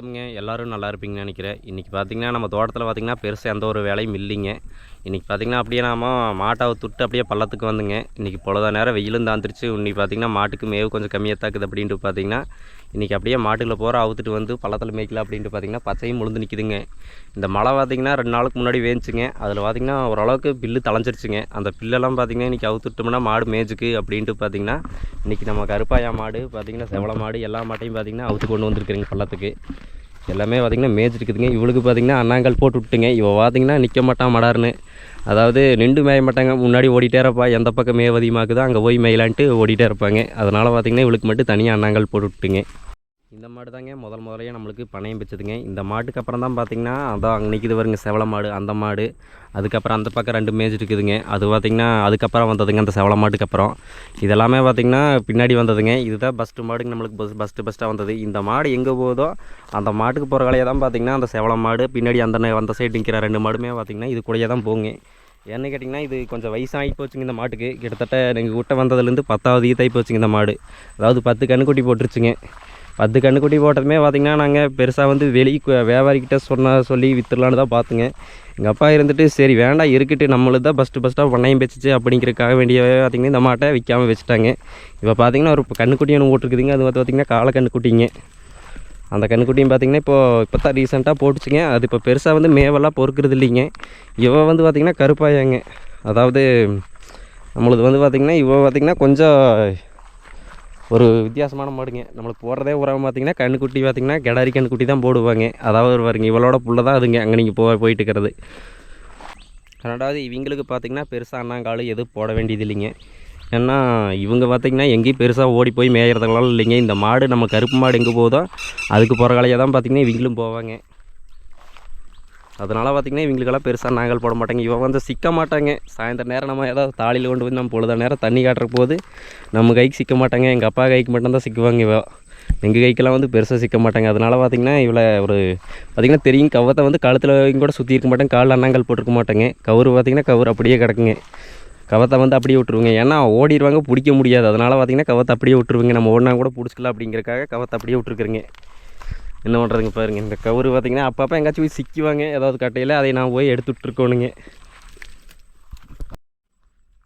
வணக்கம்ங்க. எல்லாரும் நல்லா இருப்பீங்கன்னு நினைக்கிறேன். இன்றைக்கி பார்த்திங்கன்னா நம்ம தோட்டத்தில் பார்த்திங்கன்னா பெருசாக எந்த ஒரு வேலையும் இல்லைங்க. இன்றைக்கி பார்த்திங்கன்னா அப்படியே நாம மாட்டை துட்டு அப்படியே பள்ளத்துக்கு வந்துங்க. இன்றைக்கி பொழுதா நேரம் வெயிலும் தாந்துருச்சு இன்னைக்கு பார்த்தீங்கன்னா மாட்டுக்கு மேவு கொஞ்சம் கம்மியாக தாக்குது அப்படின்ட்டு பார்த்தீங்கன்னா இன்றைக்கி அப்படியே மாட்டுக்குள்ள போகிற அவுத்துட்டு வந்து பள்ளத்தில் மேய்க்கலாம் அப்படின்ட்டு பார்த்தீங்கன்னா பச்சையும் முழுந்து நிற்கிதுங்க இந்த மழை பார்த்தீங்கன்னா ரெண்டு நாளுக்கு முன்னாடி வேஞ்சுங்க அதில் பார்த்திங்கன்னா ஓரளவுக்கு பில்லு தளைஞ்சிருச்சுங்க. அந்த பில்லெல்லாம் பார்த்தீங்கன்னா இன்றைக்கி அவுத்துட்டோம்னா மாடு மேய்ச்சுக்கு அப்படின்ட்டு பார்த்தீங்கன்னா இன்றைக்கி நம்ம கருப்பாயா மாடு பார்த்தீங்கன்னா செவள மாடு எல்லா மாட்டையும் பார்த்திங்கன்னா அவுத்து கொண்டு வந்திருக்கிறீங்க பள்ளத்துக்கு. எல்லாமே பார்த்தீங்கன்னா மேய்ச்சிருக்குதுங்க இவளுக்கு பார்த்தீங்கன்னா அண்ணாங்கல் போட்டு விட்டுங்க இவள் பார்த்திங்கன்னா நிற்க மாட்டான் மடார்னு. அதாவது நின்று மேய மாட்டாங்க. முன்னாடி ஓடிட்டே இருப்பா. எந்த பக்கம் மேவ அதிகமாக்குதோ அங்கே போய் மேயலான்ட்டு ஓடிட்டே இருப்பாங்க. அதனால் பார்த்தீங்கன்னா இவளுக்கு மட்டும் தனியாக அண்ணாங்கல் போட்டுவிட்டுங்க இந்த மாடு தாங்க முதல் முதலையே நம்மளுக்கு பணையம் வச்சதுங்க இந்த மாட்டுக்கு அப்புறம் தான் பார்த்தீங்கன்னா அதான் அங்கே நிற்கிது வருங்க செவள மாடு அந்த மாடு. அதுக்கப்புறம் அந்த பக்கம் ரெண்டு மேஜ் இருக்குதுங்க. அது பார்த்திங்கன்னா அதுக்கப்புறம் வந்ததுங்க அந்த செவள மாட்டுக்கு அப்புறம். இதெல்லாமே பார்த்திங்கன்னா பின்னாடி வந்ததுங்க. இதுதான் ஃபஸ்ட்டு மாடுங்க நம்மளுக்கு. பஸ் ஃபஸ்ட்டு ஃபஸ்ட்டாக வந்தது. இந்த மாடு எங்கே போகுதோ அந்த மாட்டுக்கு போகிற வேலையை தான் பார்த்திங்கன்னா அந்த செவள மாடு பின்னாடி அந்த ந- அந்த சைடு நிற்கிற ரெண்டு மாடுமே பார்த்திங்கன்னா இது கூடயே தான் போங்க ஏன்னு கேட்டிங்கன்னா இது கொஞ்சம் வயசாகி போச்சுங்க இந்த மாட்டுக்கு. கிட்டத்தட்ட எங்கள் கூட்ட வந்ததுலேருந்து பத்தாவது ஈத்தாகி போச்சுங்க இந்த மாடு. அதாவது பத்து கண்ணுக்குட்டி போட்டுருச்சுங்க. பத்து கண்ணுக்குட்டி போட்டதுமே பார்த்திங்கன்னா நாங்கள் பெருசாக வந்து வெளியே வியாபாரிக்கிட்ட சொன்ன சொல்லி விற்றுலான்னு தான் பார்த்துங்க. எங்கள் அப்பா இருந்துட்டு சரி வேண்டாம் இருக்கட்டு. நம்மளுக்கு தான் ஃபஸ்ட்டு ஃபஸ்ட்டாக பண்ணையும் பேச்சிச்சு அப்படிங்கிறதுக்காக வேண்டிய பார்த்திங்கன்னா இந்த மாட்டை விற்காமல் வச்சுட்டாங்க. இப்போ பார்த்திங்கன்னா ஒரு கண்ணுக்குட்டி ஒன்று போட்டிருக்குதுங்க. அது வந்து பார்த்திங்கன்னா காலை கண்ணுக்குட்டிங்க அந்த கண்ணுக்குட்டியும் பார்த்திங்கன்னா இப்போ இப்போ தான் ரீசெண்டாக போட்டுச்சுங்க. அது இப்போ பெருசாக வந்து மேவெல்லாம் பொறுக்கிறது இல்லைங்க. இவன் வந்து பார்த்திங்கன்னா கருப்பாயாங்க. அதாவது நம்மளுது வந்து பார்த்திங்கன்னா இவன் பார்த்திங்கன்னா கொஞ்சம் ஒரு வித்தியாசமான மாடுங்க. நம்மளுக்கு போடுறதே உரம் பார்த்தீங்கன்னா கண்ணுக்குட்டி பார்த்திங்கன்னா கிடாரி கண்ணுக்குட்டி தான் போடுவாங்க. அதாவது ஒரு பாருங்க இவளோட புள்ள தான் அதுங்க. அங்கே நீங்கள் போ போயிட்டு இருக்கிறது. ரெண்டாவது இவங்களுக்கு பார்த்தீங்கன்னா பெருசாக அண்ணாங்காலு எதுவும் போட வேண்டியது இல்லைங்க. ஏன்னா இவங்க பார்த்திங்கன்னா எங்கேயும் பெருசாக ஓடி போய் மேயறதுலாம் இல்லைங்க. இந்த மாடு நம்ம கருப்பு மாடு எங்கே போகுதோ அதுக்கு போகிற காலையாக தான் பார்த்தீங்கன்னா இவங்களும் போவாங்க. அதனால் பார்த்திங்கன்னா இவங்களுக்கெல்லாம் பெருசாக நாங்கள் போட மாட்டாங்க. இவன் வந்து சிக்க மாட்டாங்க. சாயந்தரம் நேரம் நம்ம ஏதாவது தாளியில் கொண்டு போய் நம்ம பொழுத நேரம் தண்ணி காட்டுற போது நம்ம கைக்கு சிக்க மாட்டாங்க. எங்கள் அப்பா கைக்கு மட்டும்தான் சிக்குவாங்க இவ. எங்கள் கைக்கெல்லாம் வந்து பெருசாக சிக்க மாட்டாங்க. அதனால் பார்த்திங்கன்னா இவளை ஒரு பார்த்திங்கன்னா தெரியும். கவத்தை வந்து கழுத்தில் கூட சுற்றி இருக்க மாட்டேங்க. காலில் அண்ணாங்கல் போட்டிருக்க மாட்டேங்க. கவுரு பார்த்திங்கன்னா கவுர் அப்படியே கிடக்குங்க. கவத்தை வந்து அப்படியே விட்டுருவங்க. ஏன்னா ஓடிடுவாங்க பிடிக்க முடியாது. அதனால் பார்த்திங்கன்னா கவத்தை அப்படியே விட்டுருவீங்க. நம்ம ஓடினா கூட பிடிச்சிக்கலாம் அப்படிங்கிறக்காக கவத்தை அப்படியே விட்டுருக்குறேங்க. என்ன பண்ணுறதுங்க பாருங்க. இந்த கவுரு பார்த்திங்கன்னா அப்பப்போ எங்கேயாச்சும் போய் சிக்குவாங்க. ஏதாவது கட்டையில் அதை நான் போய் எடுத்துகிட்ருக்கோனுங்க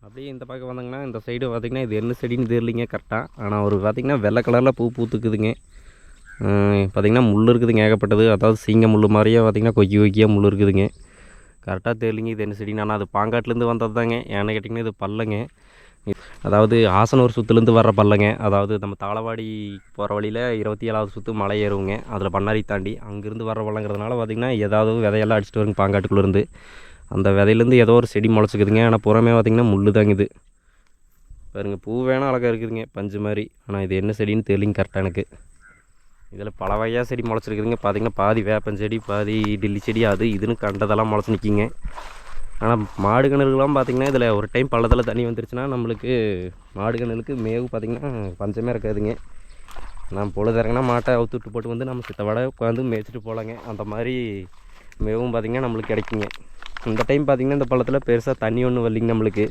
அப்படியே இந்த பக்கம் வந்தாங்கன்னா இந்த சைடு பார்த்திங்கன்னா இது என்ன செடின்னு தெரியலிங்க கரெக்டாக ஆனால் ஒரு பார்த்திங்கன்னா வெள்ளை கலரில் பூ பூத்துக்குதுங்க. பார்த்திங்கன்னா முள் இருக்குதுங்க ஏகப்பட்டது. அதாவது சீங்க முள் மாதிரியே பார்த்திங்கன்னா கொக்கி கொக்கியாக முள் இருக்குதுங்க. கரெக்டாக தெரியலிங்க இது என்ன செடின்னு. ஆனால் அது பாங்காட்டிலேருந்து வந்தது தாங்க ஏன்னு கேட்டிங்கன்னா இது பல்லங்க. அதாவது ஆசனூர் சுற்றுலேருந்து வர்ற பல்லங்க. அதாவது நம்ம தாளவாடி போகிற வழியில் இருபத்தி ஏழாவது சுற்று மலை ஏறுவோங்க. அதில் பண்ணாரி தாண்டி அங்கேருந்து வர பள்ளங்கிறதுனால பார்த்திங்கன்னா ஏதாவது விதையெல்லாம் அடிச்சுட்டு வருங்க பாங்காட்டுக்குள்ளேருந்து. அந்த விதையிலேருந்து ஏதோ ஒரு செடி முளைச்சிக்குதுங்க. ஆனால் புறமே பார்த்திங்கன்னா முள் தாங்க இது. பாருங்கள் பூ வேணால் அழகாக இருக்குதுங்க பஞ்சு மாதிரி. ஆனால் இது என்ன செடின்னு தெரியலிங்க கரெக்டாக எனக்கு. இதில் பல வகையாக செடி முளைச்சிருக்குதுங்க. பார்த்திங்கன்னா பாதி வேப்பஞ்செடி பாதி டில்லி செடி அது இதுன்னு கண்டதெல்லாம் முளைச்சி நிற்கிங்க ஆனால் மாடு கிணறுலாம் பார்த்திங்கன்னா இதில் ஒரு டைம் பள்ளத்தில் தண்ணி வந்துருச்சுன்னா நம்மளுக்கு மாடு கிணறுக்கு மேவு பார்த்திங்கன்னா பஞ்சமே இருக்காதுங்க. நான் பொழுது இறங்கினா மாட்டை அவுத்து விட்டு போட்டு வந்து நம்ம சித்தவடை உட்காந்து மேய்ச்சிட்டு போகலாங்க. அந்த மாதிரி மேவும் பார்த்திங்கன்னா நம்மளுக்கு கிடைக்குங்க. இந்த டைம் பார்த்திங்கன்னா இந்த பள்ளத்தில் பெருசாக தண்ணி ஒன்றும் வரலிங்க நம்மளுக்கு.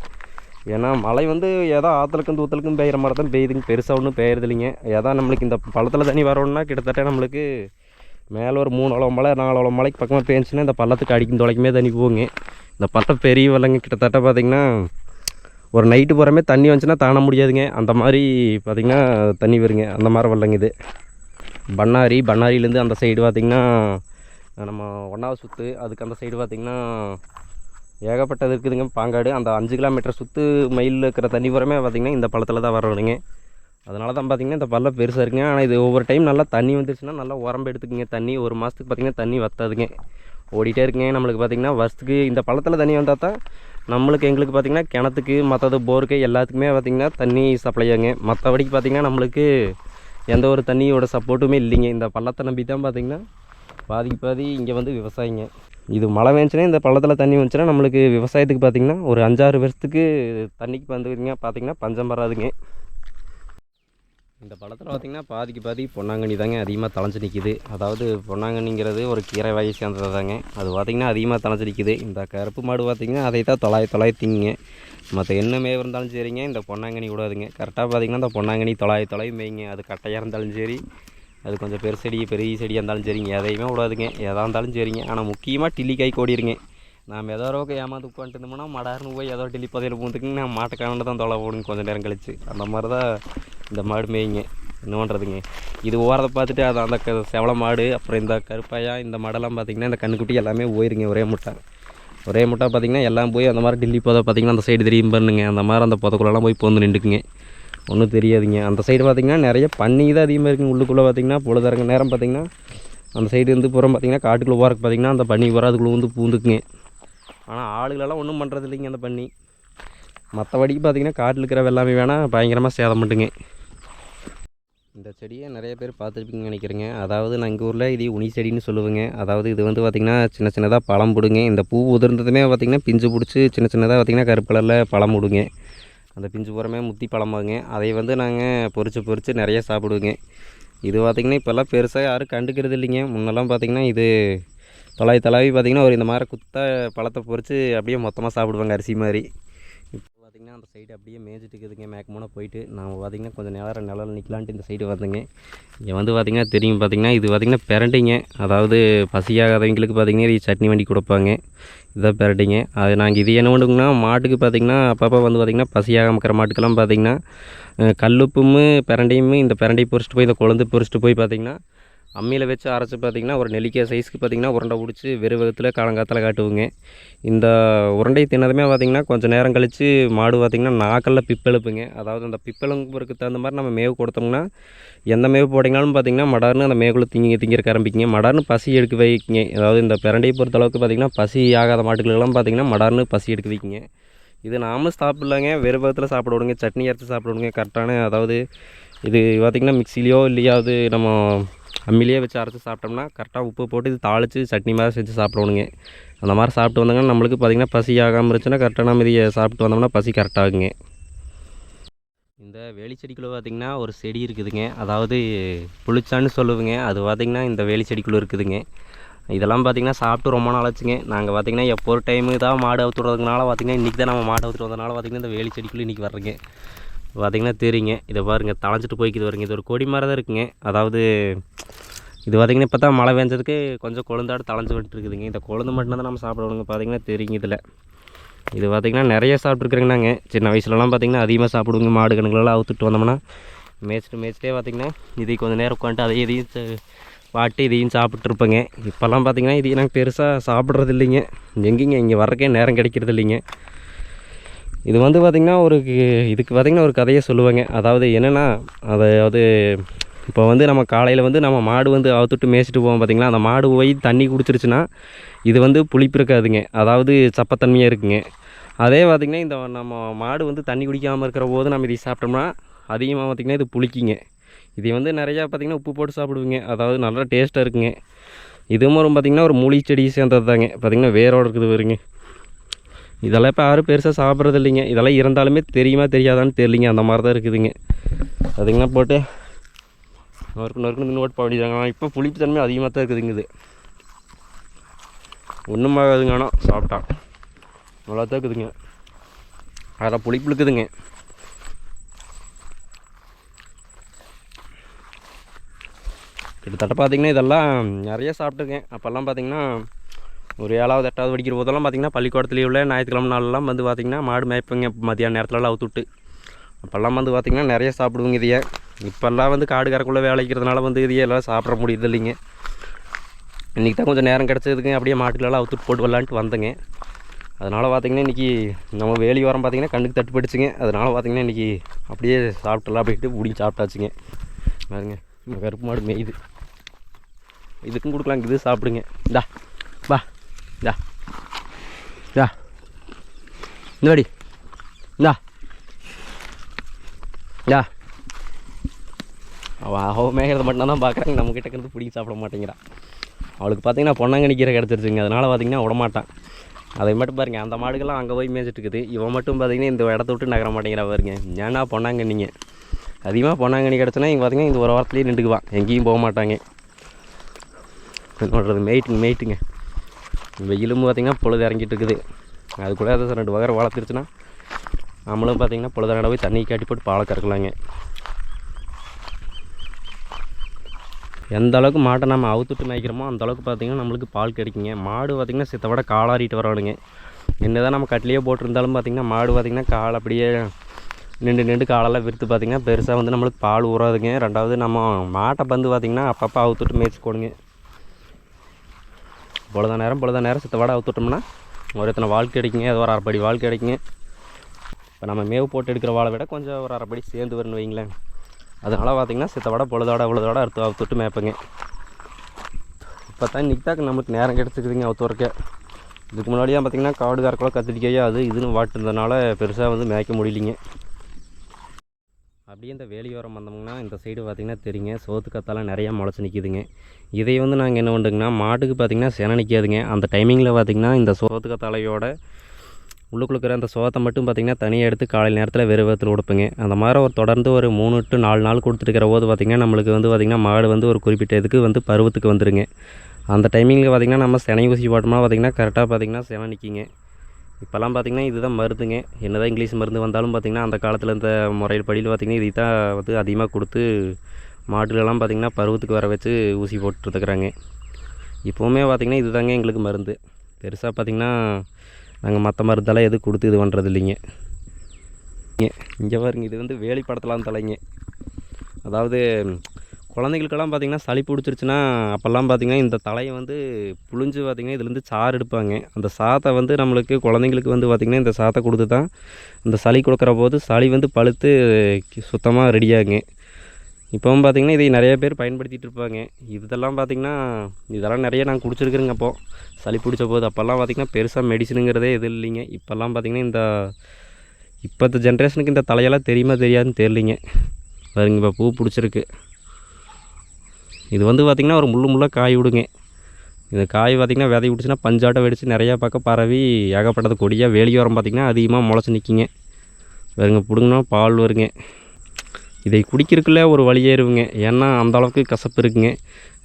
ஏன்னா மழை வந்து ஏதோ ஆற்றுலக்கும் தூத்தலுக்கும் பெய்கிற மாதிரி தான் பெய்யுதுங்க பெருசாக ஒன்றும் பெய்யறதில்லைங்க ஏதோ நம்மளுக்கு இந்த பள்ளத்தில் தண்ணி வரணும்னா கிட்டத்தட்ட நம்மளுக்கு மேலே ஒரு மூணு அளவு மழை நாலு அளவு மலைக்கு பக்கமாக பேஞ்சுன்னா இந்த பள்ளத்துக்கு அடிக்கும் தொலைக்குமே தண்ணி போகுங்க. இந்த பள்ளம் பெரிய வெள்ளங்க. கிட்டத்தட்ட பார்த்திங்கன்னா ஒரு நைட்டு போகிறமே தண்ணி வந்துச்சுன்னா தாண முடியாதுங்க. அந்த மாதிரி பார்த்திங்கன்னா தண்ணி வருங்க. அந்த மாதிரி வெள்ளங்க இது. பண்ணாரி பண்ணாரியிலேருந்து அந்த சைடு பார்த்திங்கன்னா நம்ம ஒன்றாவது சுற்று அதுக்கு அந்த சைடு பார்த்திங்கன்னா ஏகப்பட்டது இருக்குதுங்க பாங்காடு அந்த அஞ்சு கிலோமீட்டர் சுற்று மயிலில் இருக்கிற தண்ணி பூரமே பார்த்திங்கன்னா இந்த பள்ளத்தில் தான் வரணுங்க அதனால தான் பார்த்திங்கன்னா இந்த பள்ளம் பெருசாக இருக்குங்க. ஆனால் இது ஒவ்வொரு டைம் நல்லா தண்ணி வந்துருச்சுன்னா நல்லா உரம்பு எடுத்துக்குங்க. தண்ணி ஒரு மாதத்துக்கு பார்த்திங்கன்னா தண்ணி வத்தாதுங்க. ஓடிட்டே இருக்குங்க. நம்மளுக்கு பார்த்திங்கன்னா வருஷத்துக்கு இந்த பள்ளத்தில் தண்ணி வந்தால் தான் நம்மளுக்கு எங்களுக்கு பார்த்திங்கன்னா கிணத்துக்கு மற்றது போருக்கு எல்லாத்துக்குமே பார்த்திங்கன்னா தண்ணி சப்ளை ஆகுங்க. மற்றபடிக்கு பார்த்திங்கன்னா நம்மளுக்கு எந்த ஒரு தண்ணியோட சப்போர்ட்டுமே இல்லைங்க. இந்த பள்ளத்தை நம்பி தான் பார்த்திங்கன்னா பாதிக்கு பாதி இங்கே வந்து விவசாயிங்க. இது மழை வேணுச்சுன்னா இந்த பள்ளத்தில் தண்ணி வந்துச்சுன்னா நம்மளுக்கு விவசாயத்துக்கு பார்த்திங்கன்னா ஒரு அஞ்சாறு வருஷத்துக்கு தண்ணிக்கு வந்துக்கிறீங்க பார்த்திங்கன்னா பஞ்சம் வராதுங்க. இந்த பழத்தில் பார்த்திங்கன்னா பாதிக்கு பாதி பொன்னாங்கண்ணி தாங்க அதிகமாக தளைஞ்சு நிற்கிது அதாவது பொன்னாங்கண்ணிங்கிறது ஒரு கீரை வகையை சேர்ந்தது தாங்க அது பார்த்திங்கன்னா அதிகமாக தளைஞ்சு நிற்கிது இந்த கருப்பு மாடு பார்த்திங்கன்னா அதை தான் தொளாய் தொளாய் திங்குங்க மற்ற என்ன மேவு இருந்தாலும் சரிங்க. இந்த பொன்னாங்கண்ணி விடாதுங்க. கரெக்டாக பார்த்திங்கன்னா இந்த பொன்னாங்கண்ணி தொளாய் தொலைவு மேய்ங்க அது கட்டையாக இருந்தாலும் சரி அது கொஞ்சம் பெருசடி பெரிய செடியாக இருந்தாலும் சரிங்க. எதையுமே விடாதுங்க. எதாக இருந்தாலும் சரிங்க. ஆனால் முக்கியமாக டில்லிக்காய் கோடிருங்க நாம் ஏதோ அளவுக்கு ஏமாந்து உட்காந்துட்டு இருந்தோம்னா மடார்னு போய் ஏதோ டில்லி பதையில் பூந்துக்குங்க நான் மாட்டை காண்டு தான் தொலை போடுங்க. கொஞ்சம் நேரம் கழிச்சு. அந்த மாதிரி தான் இந்த மாடு மேய்ங்க. என்ன பண்ணுறதுங்க இது ஓரத்தை பார்த்துட்டு அது அந்த க- செவள மாடு அப்புறம் இந்த கருப்பாயா இந்த மாடெல்லாம் பார்த்திங்கன்னா இந்த கண்ணுக்குட்டி எல்லாமே போயிருங்க ஒரே முட்டை. ஒரே முட்டை பார்த்திங்கன்னா எல்லாம் போய் அந்த மாதிரி டில்லி போதை பார்த்திங்கன்னா அந்த சைடு திரும்பி பண்ணுங்க அந்த மாதிரி அந்த புதைக்குள்ளெல்லாம் போய் போந்து நின்றுக்குங்க. ஒன்றும் தெரியாதுங்க. அந்த சைடு பார்த்திங்கன்னா நிறைய பண்ணி தான் அதிகமாக இருக்குங்க. உள்ளுக்குள்ளே பார்த்திங்கன்னா பொழுதுறங்க நேரம் பார்த்திங்கன்னா அந்த சைடு வந்து புறம் பார்த்திங்கன்னா காட்டுக்குள்ளே போகிறக்கு பார்த்திங்கன்னா அந்த பண்ணி வராதுக்குள்ளே வந்து பூந்துக்குங்க. ஆனால் ஆளுகளெல்லாம் ஒன்றும் பண்ணுறது இல்லைங்க அந்த பண்ணி மற்றபடிக்கு பார்த்திங்கன்னா காட்டில் இருக்கிற வெள்ளாமை வேணால் பயங்கரமாக சேதம் பண்ணுங்க. இந்த செடியை நிறைய பேர் பார்த்துருப்பீங்கன்னு நினைக்கிறேங்க. அதாவது நான் எங்கள் ஊரில் இது உனி செடின்னு சொல்லுவேங்க. அதாவது இது வந்து பார்த்திங்கன்னா சின்ன சின்னதாக பழம் போடுங்க. இந்த பூ உதிர்ந்ததுமே பார்த்திங்கன்னா பிஞ்சு பிடிச்சி சின்ன சின்னதாக பார்த்திங்கன்னா கருப்பு கலரில் பழம் போடுங்க. அந்த பிஞ்சு பூரமே முத்தி பழமாங்க அதை வந்து நாங்கள் பொறிச்சு பொறிச்சு நிறைய சாப்பிடுவோங்க. இது பார்த்திங்கன்னா இப்போல்லாம் பெருசாக யாரும் கண்டுக்கிறது இல்லைங்க. முன்னெல்லாம் பார்த்திங்கன்னா இது தொலாவி தொலாவி பார்த்திங்கன்னா ஒரு இந்த மாதிரி குத்த பழத்தை பொறிச்சு அப்படியே மொத்தமாக சாப்பிடுவாங்க அரிசி மாதிரி. பார்த்திங்கன்னா அந்த சைடு அப்படியே மேய்ஞ்சிட்டு இருக்குதுங்க. மேக்கமோன போயிட்டு நான் பார்த்திங்கன்னா கொஞ்சம் நேரம் நிழல் நிற்கலான்ட்டு இந்த சைடு வந்தேங்க. இங்கே வந்து பார்த்திங்கன்னா தெரியும் பார்த்திங்கன்னா இது பார்த்திங்கன்னா பிரண்டிங்க. அதாவது பசியாகாதவங்களுக்கு பார்த்திங்கன்னா இது சட்னி வண்டி கொடுப்பாங்க. இதான் பிரண்டிங்க. அது நாங்கள் இது என்ன பண்ணுங்கன்னா மாட்டுக்கு பார்த்திங்கன்னா அப்பப்போ வந்து பார்த்திங்கன்னா பசியாகாம இருக்கிற மாட்டுக்கெல்லாம் பார்த்திங்கன்னா கல்லுப்பும் பிரண்டையும் இந்த பிரண்டையை பொறிச்சிட்டு போய் இந்த குழந்தை பொறிச்சிட்டு போய் பார்த்திங்கன்னா அம்மியில் வச்சு அரைச்சி பார்த்திங்கன்னா ஒரு நெல்லிக்காய் சைஸ்க்கு பார்த்திங்கன்னா உருண்டை பிடிச்சி வெறு வகத்தில் காலங்காத்தில் காட்டுவோங்க. இந்த உருண்டை தின்னதுமே பார்த்திங்கன்னா கொஞ்சம் நேரம் கழித்து மாடு பார்த்திங்கன்னா நாக்கல்ல பிப்பெழுப்புங்க. அதாவது அந்த பிப்பெழுப்புக்கு தகுந்த மாதிரி நம்ம மேவு கொடுத்தோம்னா எந்த மேவு போட்டிங்கனாலும் பார்த்திங்கன்னா மடார்னு அந்த மேவுக்குள்ளே திங்கி திங்கிறக்க ஆரம்பிக்குங்க மடார்னு பசி எடுக்க வைக்குங்க. அதாவது இந்த பிரண்டையை பொறுத்த அளவுக்கு பார்த்திங்கன்னா பசி ஆகாத மாட்டுகளெல்லாம் பார்த்திங்கன்னா மடார்னு பசி எடுக்க வைக்குங்க. இது நாமும் சாப்பிட்லாங்க. வெறு பக்கத்தில் சாப்பிட விடுங்க சட்னி அரைச்சி சாப்பிட விடுங்க கரெக்டான அதாவது இது பார்த்திங்கன்னா மிக்சிலேயோ இல்லையாவது நம்ம அம்மிலேயே வச்சு அரைச்சி சாப்பிட்டோம்னா கரெக்டாக உப்பு போட்டு இது தாளித்து சட்னி மாதிரி செஞ்சு சாப்பிடணுங்க அந்த மாதிரி சாப்பிட்டு வந்தாங்கன்னா நம்மளுக்கு பார்த்திங்கன்னா பசி ஆகாமல் இருந்துச்சுன்னா கரெக்டாக நம்ம இதை சாப்பிட்டு வந்தோம்னா பசி கரெக்டாகுங்க இந்த வேலிச்செடிக்குள்ளே பார்த்திங்கன்னா ஒரு செடி இருக்குதுங்க. அதாவது புளிச்சான்னு சொல்லுவேங்க. அது பார்த்திங்கன்னா இந்த வேலி செடிக்குள்ளே இருக்குதுங்க. இதெல்லாம் பார்த்திங்கன்னா சாப்பிட்டு ரொம்ப நாள் ஆச்சுங்க. நாங்கள் பார்த்திங்கன்னா எப்போ ஒரு டைமு தான் மாடு அவுத்து விட்றதுனால பார்த்திங்கன்னா இன்றைக்கி தான் நம்ம மாடு அவுத்துட்டு வந்ததுனால பார்த்திங்கன்னா இந்த வேலி செடிக்குள்ளே இன்றைக்கி வர்றேங்க. பார்த்திங்கன்னா தெரியுங்க. இதை பாருங்க தளைஞ்சிட்டு போய்க்குது வருங்க இது ஒரு கொடி மாதிரி தான் இருக்குங்க. அதாவது இது பார்த்திங்கன்னா இப்போ தான் மழை பெஞ்சதுக்கு கொஞ்சம் கொழுந்தாடு தளைஞ்சு விட்டுருக்குதுங்க. இந்த கொழுந்து மட்டும்தான் நம்ம சாப்பிடுவோங்க பார்த்திங்கன்னா தெரியுங்க இதில். இது பார்த்திங்கன்னா நிறைய சாப்பிட்ருக்குறேங்க நாங்கள் சின்ன வயசுலலாம் பார்த்திங்கன்னா அதிகமாக சாப்பிடுவோங்க. மாடு கணக்குலலாம் அவுத்துட்டு வந்தோம்னா மேய்ச்சிட்டு மேய்ச்சிட்டே பார்த்திங்கன்னா இதை கொஞ்சம் நேரம் உட்காந்துட்டு அதையும் இதையும் வாட்டி இதையும் சாப்பிட்ருப்பேங்க இப்போல்லாம் பார்த்திங்கன்னா இதையும் நாங்கள் பெருசாக சாப்பிட்றது இல்லைங்க. எங்கேங்க இங்கே வரக்கே நேரம் கிடைக்கிறது இல்லைங்க. இது வந்து பார்த்திங்கன்னா ஒரு இதுக்கு பார்த்திங்கன்னா ஒரு கதையை சொல்லுவேங்க. அதாவது என்னென்னா அதாவது இப்போ வந்து நம்ம காலையில் வந்து நம்ம மாடு வந்து அவுத்துட்டு மேய்ச்சிட்டு போவோம் பார்த்திங்களா அந்த மாடு போய் தண்ணி குடிச்சிருச்சுன்னா இது வந்து புளிப்பு இருக்காதுங்க. அதாவது சப்பத்தன்மையாக இருக்குங்க. அதே பார்த்திங்கன்னா இந்த நம்ம மாடு வந்து தண்ணி குடிக்காமல் இருக்கிற போது நம்ம இதை சாப்பிட்டோம்னா அதிகமாக பார்த்திங்கன்னா இது புளிக்குங்க. இதை வந்து நிறையா பார்த்திங்கன்னா உப்பு போட்டு சாப்பிடுவீங்க. அதாவது நல்லா டேஸ்ட்டாக இருக்குங்க. இதுவும் ஒரு பார்த்திங்கன்னா ஒரு மூலிகை செடியை சேர்ந்தது தாங்க பார்த்திங்கன்னா வேரோடு இருக்குது வருங்க இதெல்லாம் இப்போ யாரும் பெருசாக சாப்பிட்றது இல்லைங்க. இதெல்லாம் இருந்தாலுமே தெரியுமா தெரியாதான்னு தெரியலிங்க. அந்த மாதிரி தான் இருக்குதுங்க. அதுங்கன்னா போட்டு நொறுக்கு நொறுக்கு நின்று ஓட்டு பாடிதாங்க ஆனால் இப்போ புளிப்பு தன்மை அதிகமாக தான் இருக்குதுங்க இது ஒன்றும் ஆகாதுங்க ஆனால் சாப்பிட்டா. நல்லா தான் இருக்குதுங்க. அதில் புளிப்பு இருக்குதுங்க கிட்டத்தட்ட பார்த்தீங்கன்னா இதெல்லாம் நிறைய சாப்பிட்டுருக்கேன். அப்போல்லாம் பார்த்தீங்கன்னா ஒரு ஏழாவது எட்டாவது படிக்கிற போதெல்லாம் பார்த்தீங்கன்னா பள்ளிக்கூடத்து உள்ள ஞாயிற்றுக்கிழமை நாளெல்லாம் வந்து பார்த்தீங்கன்னா மாடு மேய்ப்பங்க மதியான நேரத்துலலாம் அவுத்துட்டு அப்போல்லாம் வந்து பார்த்திங்கன்னா நிறைய சாப்பிடுவோங்க இதையே. இப்போல்லாம் வந்து காடு வேலைக்கிறதுனால வந்து இதையே எல்லாம் சாப்பிட முடியுது இல்லைங்க. இன்றைக்கி தான் கொஞ்சம் நேரம் கிடச்சதுக்கு அப்படியே மாட்டுலலாம் அவுத்துட்டு போட்டு வரலான்ட்டு வந்தேங்க. அதனால் பார்த்திங்கன்னா இன்றைக்கி நம்ம வேலி ஓரம் பார்த்தீங்கன்னா கண்ணுக்கு தட்டுப்பட்டுச்சுங்க அதனால் பார்த்தீங்கன்னா இன்றைக்கி அப்படியே சாப்பிட்டுலாம் அப்படின்ட்டு முடிஞ்சு சாப்பிட்டாச்சுங்க. பாருங்க கருப்பு மாடு மேயுது. இதுக்கும் கொடுக்கலாம் இது சாப்பிடுங்க. இந்தா. இந்தா இந்தா இந்த வாடி இந்தா இந்தா அவள் அவள் மேய்கிறத மட்டும்தான் தான் பார்க்குறாங்க நம்மக்கிட்ட இருந்து பிடிங்கி சாப்பிட மாட்டேங்கிறான் அவளுக்கு பார்த்தீங்கன்னா பொன்னாங்கண்ணி கீரை கிடச்சிருச்சுங்க அதனால் பார்த்தீங்கன்னா விடமாட்டான் அதை மட்டும் பாருங்க அந்த மாடுகள்லாம் அங்கே போய் மேய்ச்சிட்டு இருக்குது இவன் மட்டும் பார்த்தீங்கன்னா இந்த இடத்த விட்டு நகர மாட்டேங்கிறா பாருங்க ஏன்னா பொன்னாங்கண்ணிங்க அதிகமாக பொன்னாங்கண்ணி கிடச்சுன்னா இங்கே பார்த்தீங்கன்னா இந்த ஒரு வாரத்துலேயே நின்றுக்குவான் எங்கேயும் போக மாட்டாங்க என்ன பண்ணுறது மெயிட்டுங்க மெயிட்டுங்க வெயிலும் பார்த்தீங்கன்னா பொழுது இறங்கிட்டு இருக்குது அது கூட அதை ரெண்டு வகை வளர்த்துருச்சுன்னா நம்மளும் பார்த்தீங்கன்னா பொழுது போய் தண்ணி காட்டி போட்டு பாலை கறக்கலாங்க. எந்த அளவுக்கு மாட்டை நம்ம அவுத்துட்டு மேய்க்கிறோமோ அந்தளவுக்கு பார்த்திங்கன்னா நம்மளுக்கு பால் கிடைக்குங்க. மாடு பார்த்திங்கன்னா சித்த விட காலாறிட்டு வரணுங்க என்ன தான் நம்ம கட்டிலேயே போட்டிருந்தாலும் பார்த்திங்கன்னா மாடு பார்த்திங்கன்னா கால் அப்படியே நின்று நின்று காலெல்லாம் விருத்து பார்த்திங்கன்னா பெருசாக வந்து நம்மளுக்கு பால் ஊறாதுங்க. ரெண்டாவது நம்ம மாட்டை பந்து பார்த்திங்கன்னா அப்பப்போ அவுத்துட்டு மேய்ச்சிக்கோணுங்க பொழுத நேரம் பொழுத நேரம் சித்த வாடகை அவுத்துட்டோம்னா ஒரு எத்தனை வால் கிடைக்குங்க அது ஒரு அரைப்படி வால் கிடைக்குங்க இப்போ நம்ம மேவு போட்டு எடுக்கிற வாழை விட கொஞ்சம் ஒரு அரைப்படி சேர்ந்து வரணும் வைங்களேன். அதனால் பார்த்திங்கன்னா சித்த வடை பொழுதோட பொழுதோட அறுத்து அவுத்துட்டு மேய்ப்பேங்க. இப்போ தான் இன்றைக்கி தான் நம்மளுக்கு நேரம் கிடச்சிக்குதுங்க அவுத்துறக்க இதுக்கு முன்னாடியே பார்த்திங்கன்னா காடு காரக்குள்ள கத்திரிக்காயோ அது இதுன்னு வாட்டுறதுனால பெருசாக வந்து மேய்க்க முடியலிங்க. அப்படியே இந்த வேலியோரம் வந்தோம்னா இந்த சைடு பார்த்திங்கன்னா தெரியுங்க. சோத்து கத்தாலாம் நிறையா முளைச்சி நிற்கிதுங்க இதை வந்து நாங்கள் என்ன பண்ணுறோங்கன்னா மாட்டுக்கு பார்த்திங்கன்னா செனை நிற்காதுங்க அந்த டைமிங்கில் பார்த்திங்கன்னா இந்த சோத்து கத்தாழையோட உள்ளுக்குள்ள அந்த சோத்தை மட்டும் பார்த்திங்கன்னா தனியாக எடுத்து காலை நேரத்தில் வெறுவத்தில் கொடுப்பேங்க அந்த மாதிரி ஒரு தொடர்ந்து ஒரு மூணு டு நாலு நாள் கொடுத்துருக்கிற போது பார்த்திங்கன்னா நம்மளுக்கு வந்து பார்த்திங்கன்னா மாடு வந்து ஒரு குறிப்பிட்ட இதுக்கு வந்து பருவத்துக்கு வந்துடுங்க அந்த டைமிங்கில் பார்த்திங்கன்னா நம்ம செனை ஊசி போட்டோம்னா பார்த்திங்கன்னா கரெக்டாக பார்த்திங்கன்னா செனை நிற்கிங்க இப்போல்லாம் பார்த்திங்கன்னா இதுதான் மருந்துங்க. என்னதான் இங்கிலீஷ் மருந்து வந்தாலும் பார்த்திங்கன்னா அந்த காலத்தில் இந்த முறையில் படியில் பார்த்திங்கன்னா இதை தான் வந்து அதிகமாக கொடுத்து மாடுகளெல்லாம் பார்த்திங்கன்னா பருவத்துக்கு வர வச்சு ஊசி போட்டுருக்குறாங்க இப்போவுமே பார்த்திங்கன்னா இதுதாங்க எங்களுக்கு மருந்து. பெருசாக பார்த்திங்கன்னா நாங்கள் மற்ற மருந்தெல்லாம் எதுவும் கொடுத்து இது பண்ணுறது இல்லைங்க இங்கே பாருங்க இது வந்து வேலி படத்தலாம் தலைங்க. அதாவது குழந்தைகளுக்கெல்லாம் பார்த்திங்கன்னா சளி பிடிச்சிருச்சுன்னா அப்போல்லாம் பார்த்திங்கன்னா இந்த தலையை வந்து புழிஞ்சு பார்த்திங்கன்னா இதுலேருந்து சாறு எடுப்பாங்க. அந்த சாத்தை வந்து நம்மளுக்கு குழந்தைங்களுக்கு வந்து பார்த்திங்கன்னா இந்த சாத்தை கொடுத்து தான் இந்த சளி கொடுக்குற போது சளி வந்து பழுத்து சுத்தமாக ரெடியாகுங்க இப்போவும் பார்த்திங்கன்னா இதை நிறைய பேர் பயன்படுத்திகிட்டு இருப்பாங்க. இதெல்லாம் பார்த்திங்கன்னா இதெல்லாம் நிறைய நான் குடிச்சிருக்கிறேங்க அப்போது சளி பிடிச்ச போது அப்போல்லாம் பார்த்திங்கன்னா பெருசாக மெடிசனுங்கிறதே எதுவும் இல்லைங்க. இப்போல்லாம் பார்த்திங்கன்னா இந்த இப்போத்த ஜென்ரேஷனுக்கு இந்த தலையெல்லாம் தெரியுமா தெரியாதுன்னு தெரியலிங்க. பாருங்க இப்போ பூ பிடிச்சிருக்கு. இது வந்து பார்த்திங்கன்னா ஒரு முள்ளு முள்ளாக காய் விடுங்க. இந்த காய் பார்த்திங்கன்னா விதை விட்டுச்சுன்னா பஞ்சாட்டம் வெடிச்சு நிறையா பக்கம் பரவி ஏகப்பட்டது கொடியாக வேலியோரம் பார்த்திங்கன்னா அதிகமாக முளைச்சி நிற்கிங்க வருங்க பிடுங்கினா பால் வருங்க. இதை குடிக்கிறதுக்குள்ள ஒரு வழியேறுவுங்க ஏன்னா அந்த அளவுக்கு கசப்பு இருக்குங்க.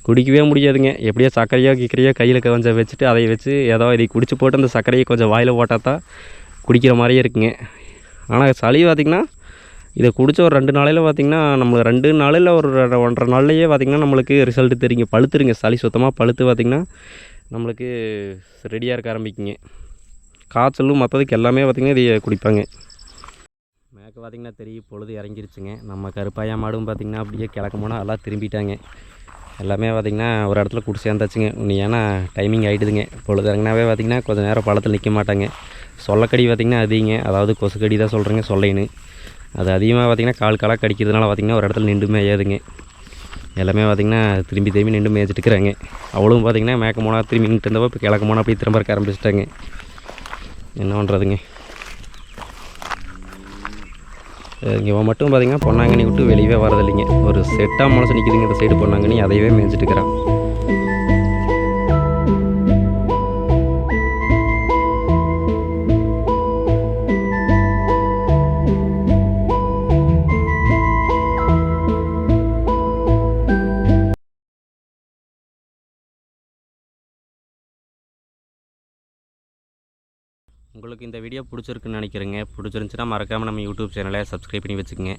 குடிக்கவே முடியாதுங்க. எப்படியோ சர்க்கரையோ கிக்கரையோ கையில் கொஞ்சம் வச்சுட்டு அதை வச்சு ஏதோ இதை குடிச்சு போட்டு அந்த சர்க்கரையை கொஞ்சம் வாயில் போட்டால் தான் குடிக்கிற மாதிரியே இருக்குங்க. ஆனால் சளி பார்த்திங்கன்னா இதை குடித்த ஒரு ரெண்டு நாளையில் பார்த்திங்கன்னா நம்மளுக்கு ரெண்டு நாளில் ஒரு ஒன்றரை நாள்லையே பார்த்திங்கன்னா நம்மளுக்கு ரிசல்ட் தெரியுங்க. பழுத்துருங்க. சளி சுத்தமாக பழுத்து பார்த்திங்கன்னா நம்மளுக்கு ரெடியாக இருக்க ஆரம்பிக்குங்க. காய்ச்சலும் மற்றதுக்கு எல்லாமே பார்த்திங்கன்னா இதை குடிப்பாங்க. மேற்கு பார்த்திங்கன்னா தெரியும். பொழுது இறங்கிருச்சுங்க. நம்ம கருப்பாயா மாடும் பார்த்திங்கன்னா அப்படியே கிழக்க போனால் எல்லாம் திரும்பிட்டாங்க. எல்லாமே பார்த்திங்கன்னா ஒரு இடத்துல குடி சேர்ந்தாச்சுங்க நீ ஏன்னா டைமிங் ஆகிடுதுங்க பொழுது இறங்கினாவே பார்த்திங்கன்னா கொஞ்சம் நேரம் பழத்தில் நிற்க மாட்டாங்க. சொல்லக்கடி பார்த்திங்கன்னா அதிகங்க. அதாவது கொசுக்கடி தான் சொல்கிறேங்க சொல்லைன்னு. அது அதிகமாக பார்த்திங்கன்னா கால் காலாக கடிக்கிறதுனால பார்த்திங்கன்னா ஒரு இடத்துல நின்று மேயாதுங்க. எல்லாமே பார்த்திங்கன்னா திரும்பி திரும்பி நின்று மேய்ச்சிட்டு இருக்கிறாங்க அவளும் பார்த்திங்கன்னா மேக்க போனால் திரும்பி நின்று இருந்தப்போ இப்போ கிழக்க போனால் அப்படி திரும்ப இருக்க ஆரம்பிச்சிட்டாங்க. என்ன பண்ணுறதுங்க இங்கே மட்டும் பார்த்திங்கன்னா பொன்னாங்கண்ணி விட்டு வெளியவே வரதில்லைங்க. ஒரு செட்டாக மனசு நிற்கிதுங்க இந்த சைடு பொன்னாங்கண்ணி. அதையவே மேய்ச்சிட்டு இருக்கிறான் உங்களுக்கு இந்த வீடியோ பிடிச்சிருக்குன்னு நினைக்கிறேங்க. பிடிச்சிருந்துச்சுன்னா மறக்காமல் நம்ம யூடியூப் சேனலை சப்ஸ்கிரைப் பண்ணி வச்சுக்கோங்க.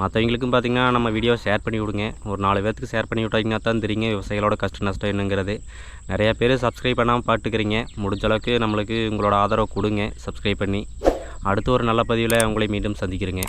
மற்றவங்களுக்கும் பார்த்திங்கன்னா நம்ம வீடியோ ஷேர் பண்ணி விடுங்க. ஒரு நாலு பேர்த்துக்கு ஷேர் பண்ணி விட்டாங்கன்னா தான் தெரியுங்க விவசாயிகளோட கஷ்ட நஷ்டம் என்னங்கிறது. நிறையா பேர் சப்ஸ்கிரைப் பண்ணாமல் பார்த்துக்கிறீங்க முடிஞ்ச அளவுக்கு நம்மளுக்கு உங்களோட ஆதரவு கொடுங்க சப்ஸ்கிரைப் பண்ணி. அடுத்து ஒரு நல்ல பதிவில் உங்களை மீண்டும் சந்திக்கிறேங்க.